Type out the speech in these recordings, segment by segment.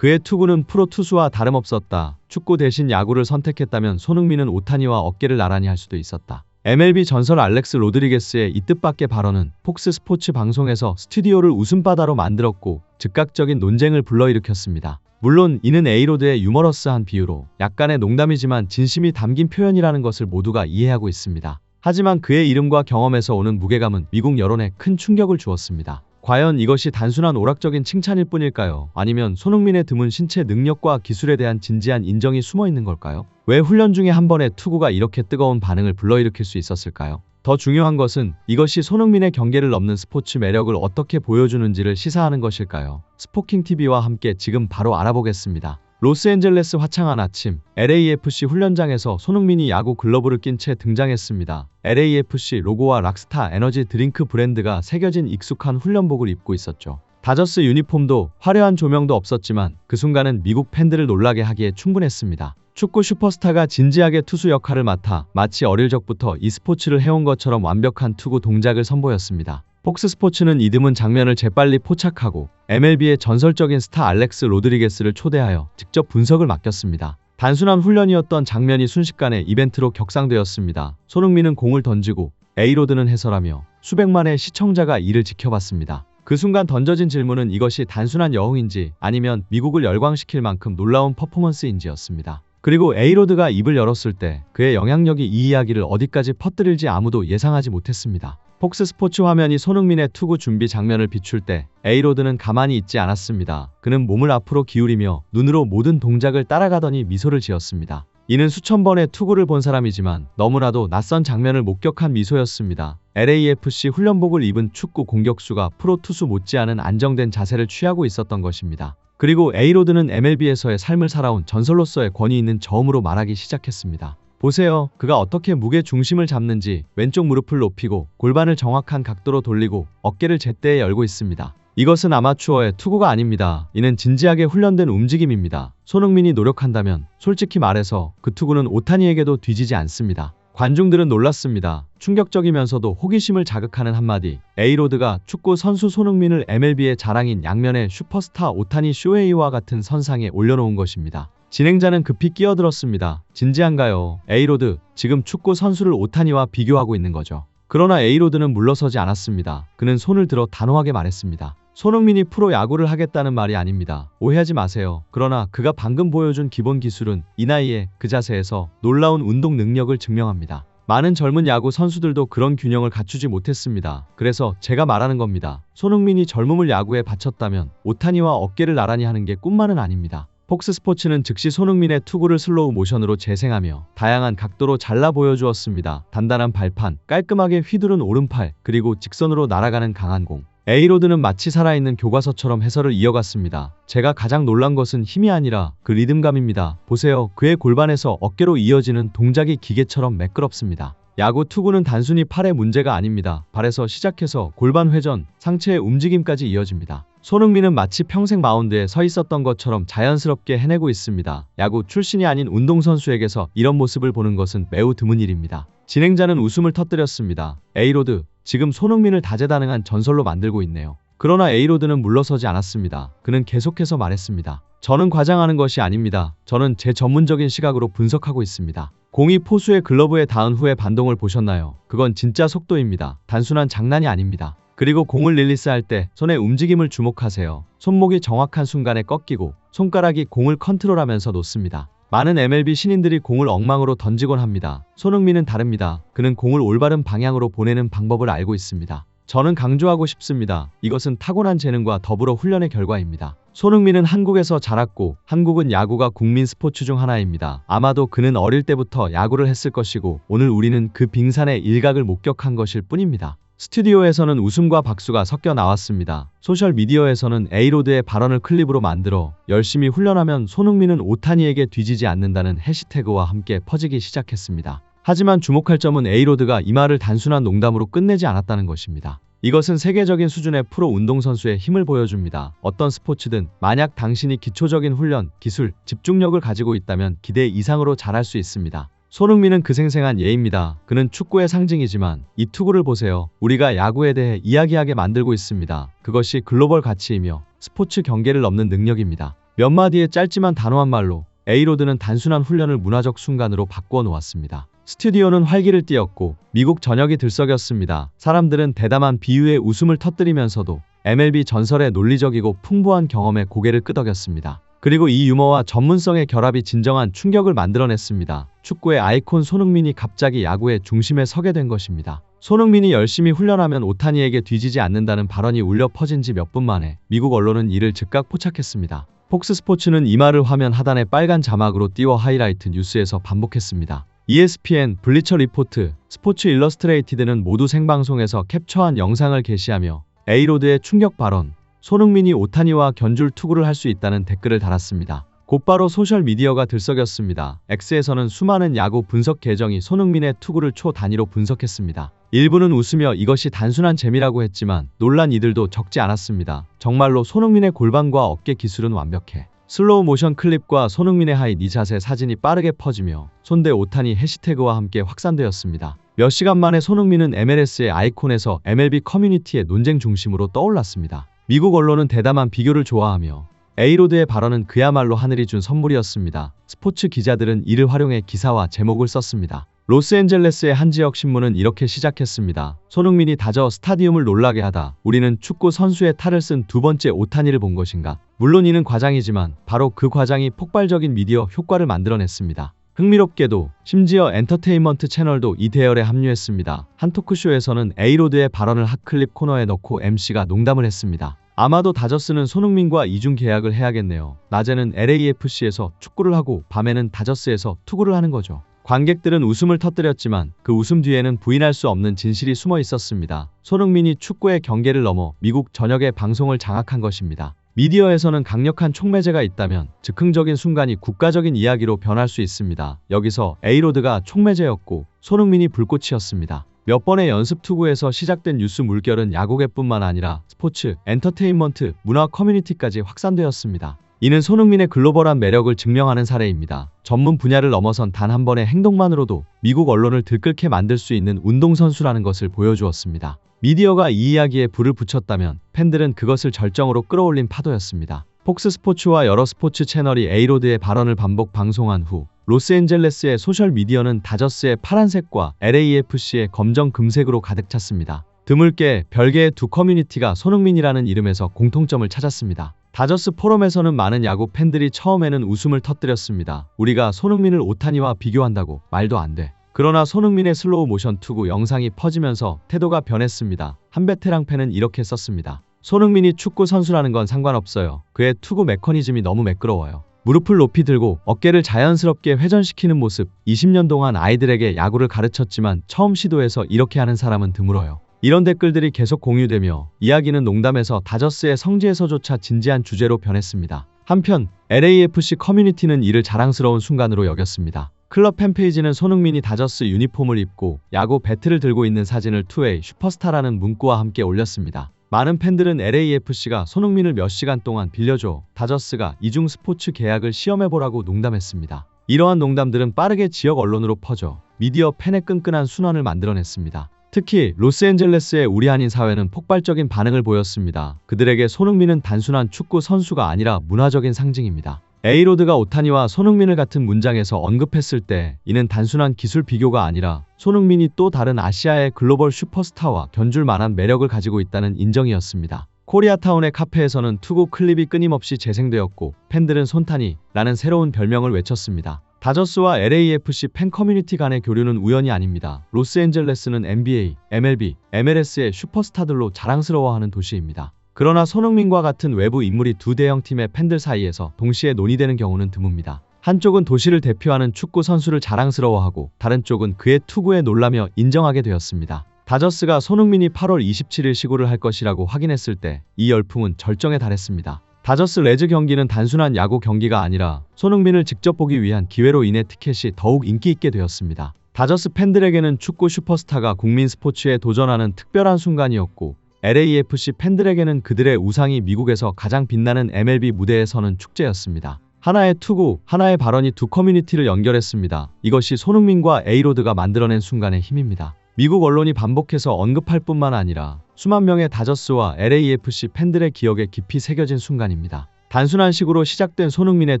그의 투구는 프로 투수와 다름없었다. 축구 대신 야구를 선택했다면 손흥민은 오타니와 어깨를 나란히 할 수도 있었다. MLB 전설 알렉스 로드리게스의 이 뜻밖의 발언은 폭스 스포츠 방송에서 스튜디오를 웃음바다로 만들었고 즉각적인 논쟁을 불러일으켰습니다. 물론 이는 에이로드의 유머러스한 비유로 약간의 농담이지만 진심이 담긴 표현이라는 것을 모두가 이해하고 있습니다. 하지만 그의 이름과 경험에서 오는 무게감은 미국 여론에 큰 충격을 주었습니다. 과연 이것이 단순한 오락적인 칭찬일 뿐일까요? 아니면 손흥민의 드문 신체 능력과 기술에 대한 진지한 인정이 숨어 있는 걸까요? 왜 훈련 중에 한 번의 투구가 이렇게 뜨거운 반응을 불러일으킬 수 있었을까요? 더 중요한 것은 이것이 손흥민의 경계를 넘는 스포츠 매력을 어떻게 보여주는지를 시사하는 것일까요? 스포킹TV와 함께 지금 바로 알아보겠습니다. 로스앤젤레스 화창한 아침, LAFC 훈련장에서 손흥민이 야구 글러브를 낀 채 등장했습니다. LAFC 로고와 락스타 에너지 드링크 브랜드가 새겨진 익숙한 훈련복을 입고 있었죠. 다저스 유니폼도 화려한 조명도 없었지만 그 순간은 미국 팬들을 놀라게 하기에 충분했습니다. 축구 슈퍼스타가 진지하게 투수 역할을 맡아 마치 어릴 적부터 이 스포츠를 해온 것처럼 완벽한 투구 동작을 선보였습니다. 폭스 스포츠는 이듬은 장면을 재빨리 포착하고 MLB의 전설적인 스타 알렉스 로드리게스를 초대하여 직접 분석을 맡겼습니다. 단순한 훈련이었던 장면이 순식간에 이벤트로 격상되었습니다. 손흥민은 공을 던지고 에이로드는 해설하며 수백만의 시청자가 이를 지켜봤습니다. 그 순간 던져진 질문은 이것이 단순한 여흥인지 아니면 미국을 열광시킬 만큼 놀라운 퍼포먼스인지였습니다. 그리고 에이로드가 입을 열었을 때 그의 영향력이 이 이야기를 어디까지 퍼뜨릴지 아무도 예상하지 못했습니다. 폭스 스포츠 화면이 손흥민의 투구 준비 장면을 비출 때 에이로드는 가만히 있지 않았습니다. 그는 몸을 앞으로 기울이며 눈으로 모든 동작을 따라가더니 미소를 지었습니다. 이는 수천 번의 투구를 본 사람이지만 너무나도 낯선 장면을 목격한 미소였습니다. LAFC 훈련복을 입은 축구 공격수가 프로 투수 못지않은 안정된 자세를 취하고 있었던 것입니다. 그리고 에이로드는 MLB에서의 삶을 살아온 전설로서의 권위 있는 저음으로 말하기 시작했습니다. 보세요. 그가 어떻게 무게 중심을 잡는지 왼쪽 무릎을 높이고 골반을 정확한 각도로 돌리고 어깨를 제때에 열고 있습니다. 이것은 아마추어의 투구가 아닙니다. 이는 진지하게 훈련된 움직임입니다. 손흥민이 노력한다면 솔직히 말해서 그 투구는 오타니에게도 뒤지지 않습니다. 관중들은 놀랐습니다. 충격적이면서도 호기심을 자극하는 한마디. 에이로드가 축구 선수 손흥민을 MLB의 자랑인 양면의 슈퍼스타 오타니 쇼헤이와 같은 선상에 올려놓은 것입니다. 진행자는 급히 끼어들었습니다. 진지한가요? 에이로드, 지금 축구 선수를 오타니와 비교하고 있는 거죠. 그러나 에이로드는 물러서지 않았습니다. 그는 손을 들어 단호하게 말했습니다. 손흥민이 프로 야구를 하겠다는 말이 아닙니다. 오해하지 마세요. 그러나 그가 방금 보여준 기본 기술은 이 나이에 그 자세에서 놀라운 운동 능력을 증명합니다. 많은 젊은 야구 선수들도 그런 균형을 갖추지 못했습니다. 그래서 제가 말하는 겁니다. 손흥민이 젊음을 야구에 바쳤다면 오타니와 어깨를 나란히 하는 게 꿈만은 아닙니다. 폭스 스포츠는 즉시 손흥민의 투구를 슬로우 모션으로 재생하며 다양한 각도로 잘라 보여주었습니다. 단단한 발판, 깔끔하게 휘두른 오른팔, 그리고 직선으로 날아가는 강한 공. 에이로드는 마치 살아있는 교과서처럼 해설을 이어갔습니다. 제가 가장 놀란 것은 힘이 아니라 그 리듬감입니다. 보세요. 그의 골반에서 어깨로 이어지는 동작이 기계처럼 매끄럽습니다. 야구 투구는 단순히 팔의 문제가 아닙니다. 발에서 시작해서 골반 회전, 상체의 움직임까지 이어집니다. 손흥민은 마치 평생 마운드에 서 있었던 것처럼 자연스럽게 해내고 있습니다. 야구 출신이 아닌 운동선수에게서 이런 모습을 보는 것은 매우 드문 일입니다. 진행자는 웃음을 터뜨렸습니다. 에이로드, 지금 손흥민을 다재다능한 전설로 만들고 있네요. 그러나 에이로드는 물러서지 않았습니다. 그는 계속해서 말했습니다. 저는 과장하는 것이 아닙니다. 저는 제 전문적인 시각으로 분석하고 있습니다. 공이 포수의 글러브에 닿은 후의 반동을 보셨나요? 그건 진짜 속도입니다. 단순한 장난이 아닙니다. 그리고 공을 릴리스할 때 손의 움직임을 주목하세요. 손목이 정확한 순간에 꺾이고 손가락이 공을 컨트롤하면서 놓습니다. 많은 MLB 신인들이 공을 엉망으로 던지곤 합니다. 손흥민은 다릅니다. 그는 공을 올바른 방향으로 보내는 방법을 알고 있습니다. 저는 강조하고 싶습니다. 이것은 타고난 재능과 더불어 훈련의 결과입니다. 손흥민은 한국에서 자랐고 한국은 야구가 국민 스포츠 중 하나입니다. 아마도 그는 어릴 때부터 야구를 했을 것이고 오늘 우리는 그 빙산의 일각을 목격한 것일 뿐입니다. 스튜디오에서는 웃음과 박수가 섞여 나왔습니다. 소셜미디어에서는 에이로드의 발언을 클립으로 만들어 열심히 훈련하면 손흥민은 오타니에게 뒤지지 않는다는 해시태그와 함께 퍼지기 시작했습니다. 하지만 주목할 점은 에이로드가 이 말을 단순한 농담으로 끝내지 않았다는 것입니다. 이것은 세계적인 수준의 프로 운동선수의 힘을 보여줍니다. 어떤 스포츠든 만약 당신이 기초적인 훈련, 기술, 집중력을 가지고 있다면 기대 이상으로 잘할 수 있습니다. 손흥민은 그 생생한 예입니다. 그는 축구의 상징이지만 이 투구를 보세요. 우리가 야구에 대해 이야기하게 만들고 있습니다. 그것이 글로벌 가치이며 스포츠 경계를 넘는 능력입니다. 몇 마디의 짧지만 단호한 말로 에이로드는 단순한 훈련을 문화적 순간으로 바꾸어 놓았습니다. 스튜디오는 활기를 띠었고 미국 전역이 들썩였습니다. 사람들은 대담한 비유에 웃음을 터뜨리면서도 MLB 전설의 논리적이고 풍부한 경험에 고개를 끄덕였습니다. 그리고 이 유머와 전문성의 결합이 진정한 충격을 만들어냈습니다. 축구의 아이콘 손흥민이 갑자기 야구의 중심에 서게 된 것입니다. 손흥민이 열심히 훈련하면 오타니에게 뒤지지 않는다는 발언이 울려 퍼진 지 몇 분 만에 미국 언론은 이를 즉각 포착했습니다. 폭스 스포츠는 이 말을 화면 하단에 빨간 자막으로 띄워 하이라이트 뉴스에서 반복했습니다. ESPN, 블리처 리포트, 스포츠 일러스트레이티드는 모두 생방송에서 캡처한 영상을 게시하며 에이로드의 충격 발언, 손흥민이 오타니와 견줄 투구를 할 수 있다는 댓글을 달았습니다. 곧바로 소셜미디어가 들썩였습니다. X에서는 수많은 야구 분석 계정이 손흥민의 투구를 초 단위로 분석했습니다. 일부는 웃으며 이것이 단순한 재미라고 했지만 놀란 이들도 적지 않았습니다. 정말로 손흥민의 골반과 어깨 기술은 완벽해. 슬로우 모션 클립과 손흥민의 하이 니 자세 사진이 빠르게 퍼지며 손대 오타니 해시태그와 함께 확산되었습니다. 몇 시간 만에 손흥민은 MLS의 아이콘에서 MLB 커뮤니티의 논쟁 중심으로 떠올랐습니다. 미국 언론은 대담한 비교를 좋아하며 에이로드의 발언은 그야말로 하늘이 준 선물이었습니다. 스포츠 기자들은 이를 활용해 기사와 제목을 썼습니다. 로스앤젤레스의 한 지역 신문은 이렇게 시작했습니다. 손흥민이 다저 스타디움을 놀라게 하다 우리는 축구 선수의 탈을 쓴 두 번째 오타니를 본 것인가? 물론 이는 과장이지만 바로 그 과장이 폭발적인 미디어 효과를 만들어냈습니다. 흥미롭게도 심지어 엔터테인먼트 채널도 이 대열에 합류했습니다. 한 토크쇼에서는 에이로드의 발언을 핫클립 코너에 넣고 MC가 농담을 했습니다. 아마도 다저스는 손흥민과 이중 계약을 해야겠네요. 낮에는 LAFC에서 축구를 하고 밤에는 다저스에서 투구를 하는 거죠. 관객들은 웃음을 터뜨렸지만 그 웃음 뒤에는 부인할 수 없는 진실이 숨어 있었습니다. 손흥민이 축구의 경계를 넘어 미국 전역의 방송을 장악한 것입니다. 미디어에서는 강력한 촉매제가 있다면 즉흥적인 순간이 국가적인 이야기로 변할 수 있습니다. 여기서 에이로드가 촉매제였고 손흥민이 불꽃이었습니다. 몇 번의 연습 투구에서 시작된 뉴스 물결은 야구계뿐만 아니라 스포츠, 엔터테인먼트, 문화 커뮤니티까지 확산되었습니다. 이는 손흥민의 글로벌한 매력을 증명하는 사례입니다. 전문 분야를 넘어선 단 한 번의 행동만으로도 미국 언론을 들끓게 만들 수 있는 운동선수라는 것을 보여주었습니다. 미디어가 이 이야기에 불을 붙였다면 팬들은 그것을 절정으로 끌어올린 파도였습니다. 폭스 스포츠와 여러 스포츠 채널이 에이로드의 발언을 반복 방송한 후 로스앤젤레스의 소셜미디어는 다저스의 파란색과 LAFC의 검정 금색으로 가득 찼습니다. 드물게 별개의 두 커뮤니티가 손흥민이라는 이름에서 공통점을 찾았습니다. 다저스 포럼에서는 많은 야구 팬들이 처음에는 웃음을 터뜨렸습니다. 우리가 손흥민을 오타니와 비교한다고 말도 안 돼. 그러나 손흥민의 슬로우 모션 투구 영상이 퍼지면서 태도가 변했습니다. 한 베테랑 팬은 이렇게 썼습니다. 손흥민이 축구 선수라는 건 상관없어요. 그의 투구 메커니즘이 너무 매끄러워요. 무릎을 높이 들고 어깨를 자연스럽게 회전시키는 모습 20년 동안 아이들에게 야구를 가르쳤지만 처음 시도해서 이렇게 하는 사람은 드물어요. 이런 댓글들이 계속 공유되며 이야기는 농담에서 다저스의 성지에서조차 진지한 주제로 변했습니다. 한편 LAFC 커뮤니티는 이를 자랑스러운 순간으로 여겼습니다. 클럽 팬페이지는 손흥민이 다저스 유니폼을 입고 야구 배트를 들고 있는 사진을 투웨이 슈퍼스타라는 문구와 함께 올렸습니다. 많은 팬들은 LAFC가 손흥민을 몇 시간 동안 빌려줘 다저스가 이중 스포츠 계약을 시험해보라고 농담했습니다. 이러한 농담들은 빠르게 지역 언론으로 퍼져 미디어 팬의 끈끈한 순환을 만들어냈습니다. 특히 로스앤젤레스의 우리 한인 사회는 폭발적인 반응을 보였습니다. 그들에게 손흥민은 단순한 축구 선수가 아니라 문화적인 상징입니다. 에이로드가 오타니와 손흥민을 같은 문장에서 언급했을 때 이는 단순한 기술 비교가 아니라 손흥민이 또 다른 아시아의 글로벌 슈퍼스타와 견줄 만한 매력을 가지고 있다는 인정이었습니다. 코리아타운의 카페에서는 투구 클립이 끊임없이 재생되었고 팬들은 손타니 라는 새로운 별명을 외쳤습니다. 다저스와 LAFC 팬 커뮤니티 간의 교류는 우연이 아닙니다. 로스앤젤레스는 NBA, MLB, MLS의 슈퍼스타들로 자랑스러워하는 도시입니다. 그러나 손흥민과 같은 외부 인물이 두 대형 팀의 팬들 사이에서 동시에 논의되는 경우는 드뭅니다. 한쪽은 도시를 대표하는 축구 선수를 자랑스러워하고 다른 쪽은 그의 투구에 놀라며 인정하게 되었습니다. 다저스가 손흥민이 8월 27일 시구를 할 것이라고 확인했을 때 이 열풍은 절정에 달했습니다. 다저스 레즈 경기는 단순한 야구 경기가 아니라 손흥민을 직접 보기 위한 기회로 인해 티켓이 더욱 인기 있게 되었습니다. 다저스 팬들에게는 축구 슈퍼스타가 국민 스포츠에 도전하는 특별한 순간이었고 LAFC 팬들에게는 그들의 우상이 미국에서 가장 빛나는 MLB 무대에 서는 축제였습니다. 하나의 투구, 하나의 발언이 두 커뮤니티를 연결했습니다. 이것이 손흥민과 에이로드가 만들어낸 순간의 힘입니다. 미국 언론이 반복해서 언급할 뿐만 아니라 수만 명의 다저스와 LAFC 팬들의 기억에 깊이 새겨진 순간입니다. 단순한 식으로 시작된 손흥민의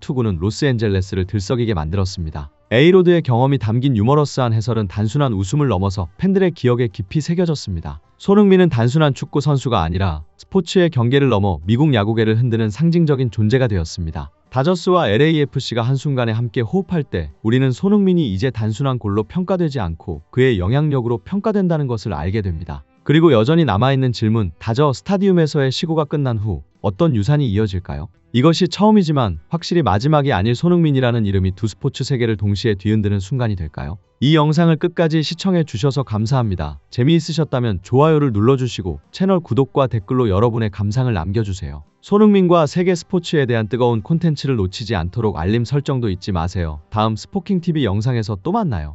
투구는 로스앤젤레스를 들썩이게 만들었습니다. 에이로드의 경험이 담긴 유머러스한 해설은 단순한 웃음을 넘어서 팬들의 기억에 깊이 새겨졌습니다. 손흥민은 단순한 축구 선수가 아니라 스포츠의 경계를 넘어 미국 야구계를 흔드는 상징적인 존재가 되었습니다. 다저스와 LAFC가 한순간에 함께 호흡할 때 우리는 손흥민이 이제 단순한 골로 평가되지 않고 그의 영향력으로 평가된다는 것을 알게 됩니다. 그리고 여전히 남아있는 질문, 다저 스타디움에서의 시구가 끝난 후 어떤 유산이 이어질까요? 이것이 처음이지만 확실히 마지막이 아닐 손흥민이라는 이름이 두 스포츠 세계를 동시에 뒤흔드는 순간이 될까요? 이 영상을 끝까지 시청해 주셔서 감사합니다. 재미있으셨다면 좋아요를 눌러주시고 채널 구독과 댓글로 여러분의 감상을 남겨주세요. 손흥민과 세계 스포츠에 대한 뜨거운 콘텐츠를 놓치지 않도록 알림 설정도 잊지 마세요. 다음 스포킹TV 영상에서 또 만나요.